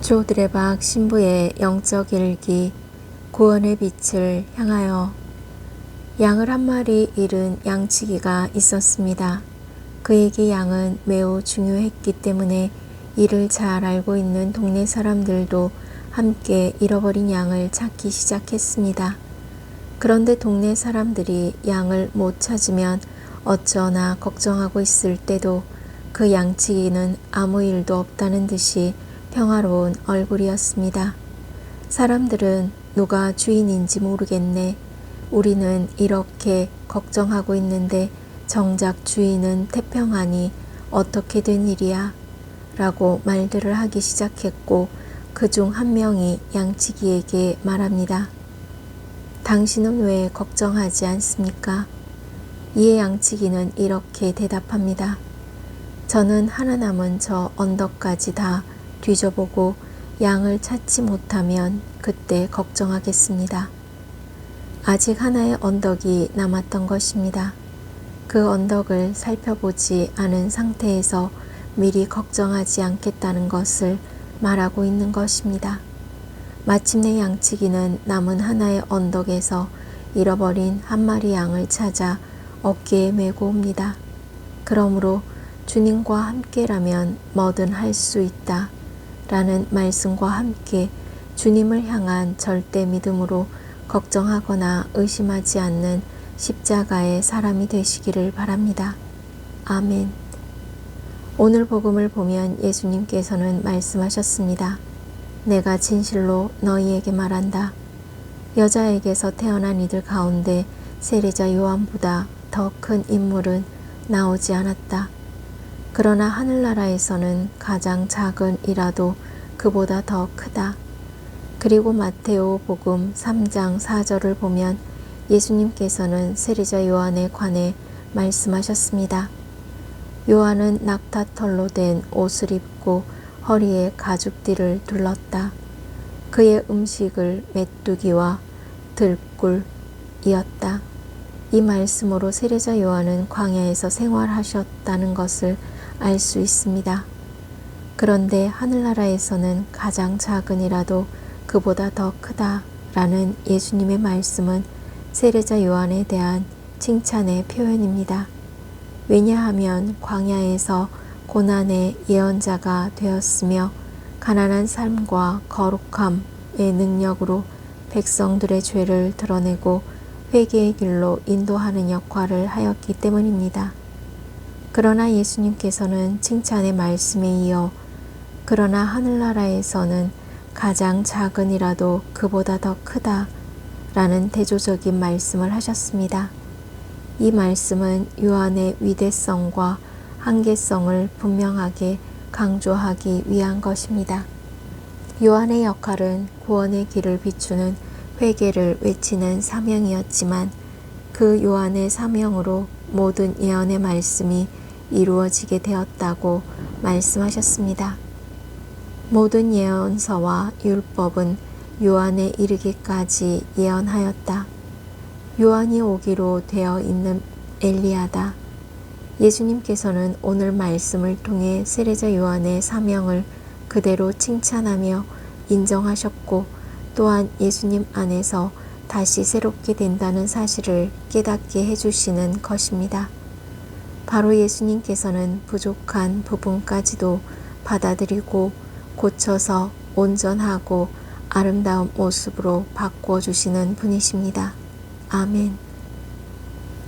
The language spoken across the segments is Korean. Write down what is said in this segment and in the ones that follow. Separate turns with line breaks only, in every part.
조드레박 신부의 영적 일기 구원의 빛을 향하여 양을 한 마리 잃은 양치기가 있었습니다. 그에게 양은 매우 중요했기 때문에 이를 잘 알고 있는 동네 사람들도 함께 잃어버린 양을 찾기 시작했습니다. 그런데 동네 사람들이 양을 못 찾으면 어쩌나 걱정하고 있을 때도 그 양치기는 아무 일도 없다는 듯이 평화로운 얼굴이었습니다. 사람들은 누가 주인인지 모르겠네. 우리는 이렇게 걱정하고 있는데 정작 주인은 태평하니 어떻게 된 일이야? 라고 말들을 하기 시작했고 그 중 한 명이 양치기에게 말합니다. 당신은 왜 걱정하지 않습니까? 이에 양치기는 이렇게 대답합니다. 저는 하나 남은 저 언덕까지 다 뒤져보고 양을 찾지 못하면 그때 걱정하겠습니다. 아직 하나의 언덕이 남았던 것입니다. 그 언덕을 살펴보지 않은 상태에서 미리 걱정하지 않겠다는 것을 말하고 있는 것입니다. 마침내 양치기는 남은 하나의 언덕에서 잃어버린 한 마리 양을 찾아 어깨에 메고 옵니다. 그러므로 주님과 함께라면 뭐든 할 수 있다. 라는 말씀과 함께 주님을 향한 절대 믿음으로 걱정하거나 의심하지 않는 십자가의 사람이 되시기를 바랍니다. 아멘. 오늘 복음을 보면 예수님께서는 말씀하셨습니다. 내가 진실로 너희에게 말한다. 여자에게서 태어난 이들 가운데 세례자 요한보다 더 큰 인물은 나오지 않았다. 그러나 하늘나라에서는 가장 작은 이라도 그보다 더 크다. 그리고 마테오 복음 3장 4절을 보면 예수님께서는 세리자 요한에 관해 말씀하셨습니다. 요한은 낙타털로 된 옷을 입고 허리에 가죽띠를 둘렀다. 그의 음식을 메뚜기와 들꿀이었다. 이 말씀으로 세례자 요한은 광야에서 생활하셨다는 것을 알 수 있습니다. 그런데 하늘나라에서는 가장 작은 이라도 그보다 더 크다라는 예수님의 말씀은 세례자 요한에 대한 칭찬의 표현입니다. 왜냐하면 광야에서 고난의 예언자가 되었으며 가난한 삶과 거룩함의 능력으로 백성들의 죄를 드러내고 회개의 길로 인도하는 역할을 하였기 때문입니다. 그러나 예수님께서는 칭찬의 말씀에 이어 그러나 하늘나라에서는 가장 작은 이라도 그보다 더 크다 라는 대조적인 말씀을 하셨습니다. 이 말씀은 요한의 위대성과 한계성을 분명하게 강조하기 위한 것입니다. 요한의 역할은 구원의 길을 비추는 회개를 외치는 사명이었지만 그 요한의 사명으로 모든 예언의 말씀이 이루어지게 되었다고 말씀하셨습니다. 모든 예언서와 율법은 요한에 이르기까지 예언하였다. 요한이 오기로 되어 있는 엘리야다. 예수님께서는 오늘 말씀을 통해 세례자 요한의 사명을 그대로 칭찬하며 인정하셨고 또한 예수님 안에서 다시 새롭게 된다는 사실을 깨닫게 해주시는 것입니다. 바로 예수님께서는 부족한 부분까지도 받아들이고 고쳐서 온전하고 아름다운 모습으로 바꾸어 주시는 분이십니다. 아멘.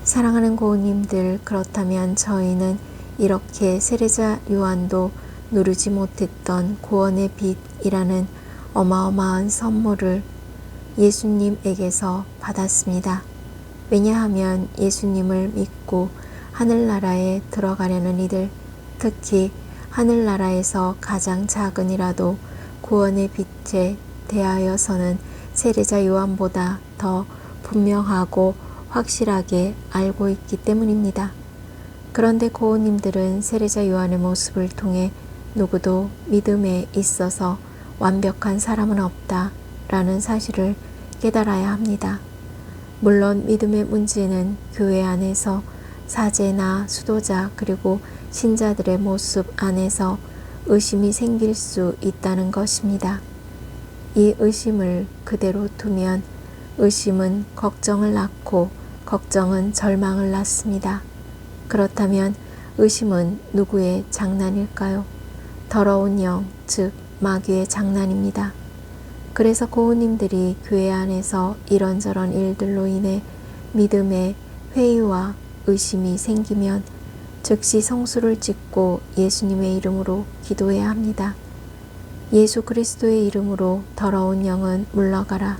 사랑하는 고우님들, 그렇다면 저희는 이렇게 세례자 요한도 누르지 못했던 구원의 빛이라는 어마어마한 선물을 예수님에게서 받았습니다. 왜냐하면 예수님을 믿고 하늘나라에 들어가려는 이들, 특히 하늘나라에서 가장 작은이라도 구원의 빛에 대하여서는 세례자 요한보다 더 분명하고 확실하게 알고 있기 때문입니다. 그런데 고우님들은 세례자 요한의 모습을 통해 누구도 믿음에 있어서 완벽한 사람은 없다 라는 사실을 깨달아야 합니다. 물론 믿음의 문제는 교회 안에서 사제나 수도자 그리고 신자들의 모습 안에서 의심이 생길 수 있다는 것입니다. 이 의심을 그대로 두면 의심은 걱정을 낳고 걱정은 절망을 낳습니다. 그렇다면 의심은 누구의 장난일까요? 더러운 영, 즉 마귀의 장난입니다. 그래서 고우님들이 교회 안에서 이런저런 일들로 인해 믿음의 회의와 의심이 생기면 즉시 성수를 짓고 예수님의 이름으로 기도해야 합니다. 예수 그리스도의 이름으로 더러운 영은 물러가라.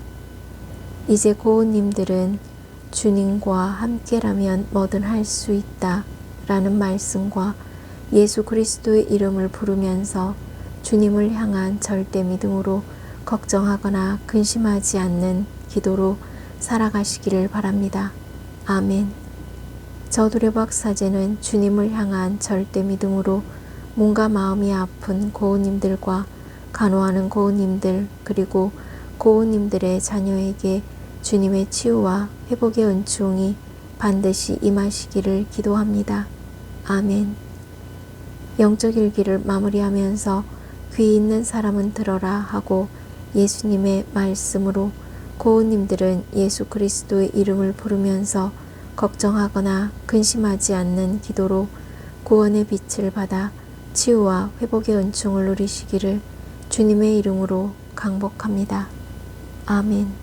이제 고우님들은 주님과 함께라면 뭐든 할 수 있다 라는 말씀과 예수 그리스도의 이름을 부르면서 주님을 향한 절대 믿음으로 걱정하거나 근심하지 않는 기도로 살아가시기를 바랍니다. 아멘. 저두려박 사제는 주님을 향한 절대 믿음으로 몸과 마음이 아픈 고우님들과 간호하는 고우님들 그리고 고우님들의 자녀에게 주님의 치유와 회복의 은총이 반드시 임하시기를 기도합니다. 아멘. 영적 일기를 마무리하면서 귀 있는 사람은 들어라 하고 예수님의 말씀으로 고우님들은 예수 그리스도의 이름을 부르면서 걱정하거나 근심하지 않는 기도로 구원의 빛을 받아 치유와 회복의 은총을 누리시기를 주님의 이름으로 강복합니다. 아멘.